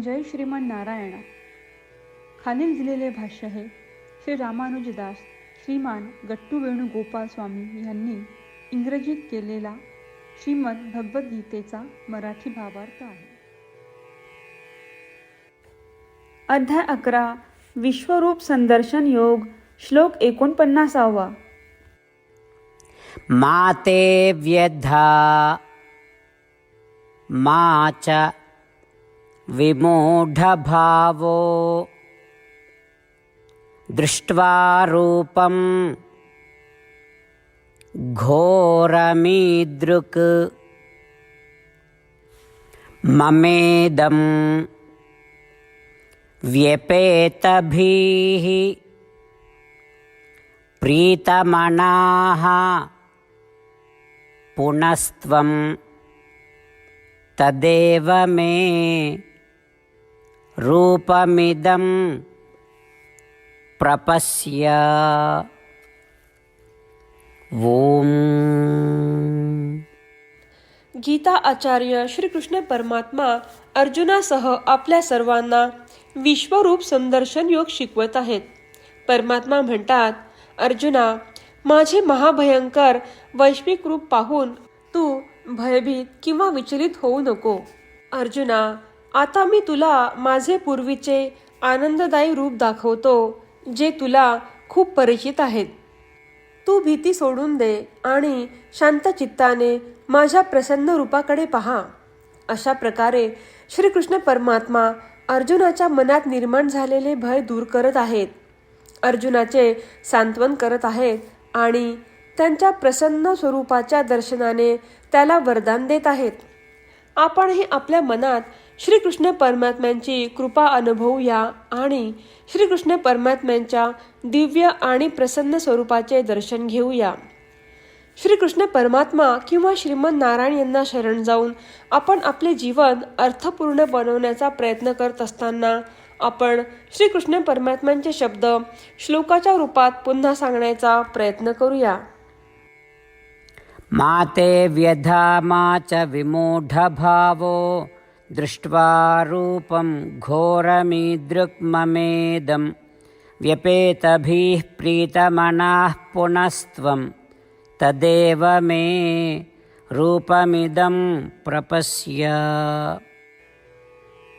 जय श्रीमान नारायणा. खालील दिलेले भाष्य हे श्री रामानुजदास श्रीमान गट्टू वेणुगोपाल स्वामी यांनी इंग्रजीत केलेला श्रीमद भगवद्गीतेचा मराठी भावार्थ आहे. अध्याय अकरा. विश्वरूप संदर्शन योग. श्लोक एकोणपन्नासावा. मा ते व्यधा मा च विमूढभावो। दृष्ट्वा रूपं घोरमीदृक्। ममेदं व्यपेतभिः। प्रीतमनाः पुनस्त्वं तदेव मे। रूपमिदं प्रपश्य। ॐ गीता आचार्य श्रीकृष्ण परमात्मा अर्जुनासह आपल्या सर्वांना विश्वरूप संदर्शन योग शिकवत आहेत. परमात्मा म्हणतात अर्जुना माझे महाभयंकर वैश्विक रूप पाहून तू भयभीत किंवा विचलित होऊ नको. अर्जुना आता मी तुला माझे पूर्वीचे आनंददायी रूप दाखवतो जे तुला खूप परिचित आहेत. तू भीती सोडून दे आणि शांत चित्ताने माझ्या प्रसन्न रूपाकडे पहा. अशा प्रकारे श्रीकृष्ण परमात्मा अर्जुनाच्या मनात निर्माण झालेले भय दूर करत आहेत. अर्जुनाचे सांत्वन करत आहेत आणि त्यांच्या प्रसन्न स्वरूपाच्या दर्शनाने त्याला वरदान देत आहेत. आपणही आपल्या मनात श्रीकृष्ण परमात्म्यांची कृपा अनुभवूया आणि श्रीकृष्ण परमात्म्यांच्या दिव्य आणि प्रसन्न स्वरूपाचे दर्शन घेऊया. श्रीकृष्ण परमात्मा किंवा श्रीमद नारायण यांना शरण जाऊन आपण आपले जीवन अर्थपूर्ण बनवण्याचा प्रयत्न करत असताना आपण श्रीकृष्ण परमात्म्यांचे शब्द श्लोकाच्या रूपात पुन्हा सांगण्याचा प्रयत्न करूया. माते ते व्यधा मा च विमूढभावो दृष्ट्वा रूपं घोरमीदृक्ममेदं व्यपेतभिः प्रीतमनाः पुनस्त्वं। तदेव मे रूपमिदं प्रपश्य।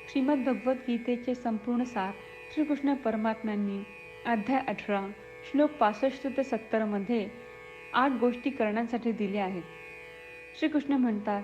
श्रीमद्भगवद्गीतेचे संपूर्ण सार श्रीकृष्ण परमात्म्यांनी अध्याय अठरा श्लोक पासष्ट ते सत्तरमध्ये आठ गोष्टी करण्यासाठी दिल्या आहेत. श्रीकृष्ण म्हणतात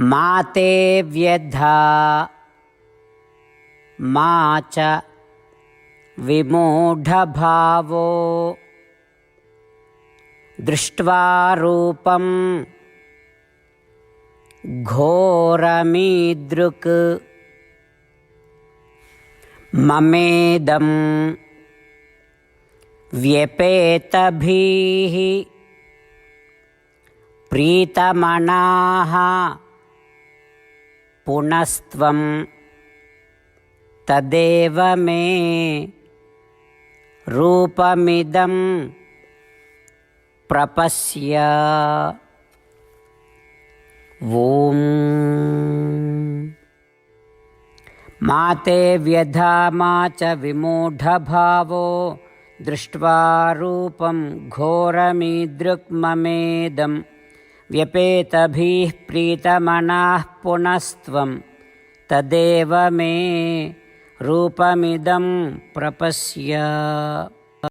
मा ते व्यधा मा च विमूढभावो दृष्ट्वा रूपं घोरमीदृक् ममेदं व्यपेतभिः प्रीतमनाः पुनस्त्वं तदेव मे रूपमिदं प्रपश्य। ॐ। मा ते व्यधा मा च विमूढभावो दृष्ट्वा रूपं घोरमीदृक्ममेदं व्यपेतभिः प्रीतमनाः पुनस्त्वं तदेव मे रूपमिदं प्रपश्य।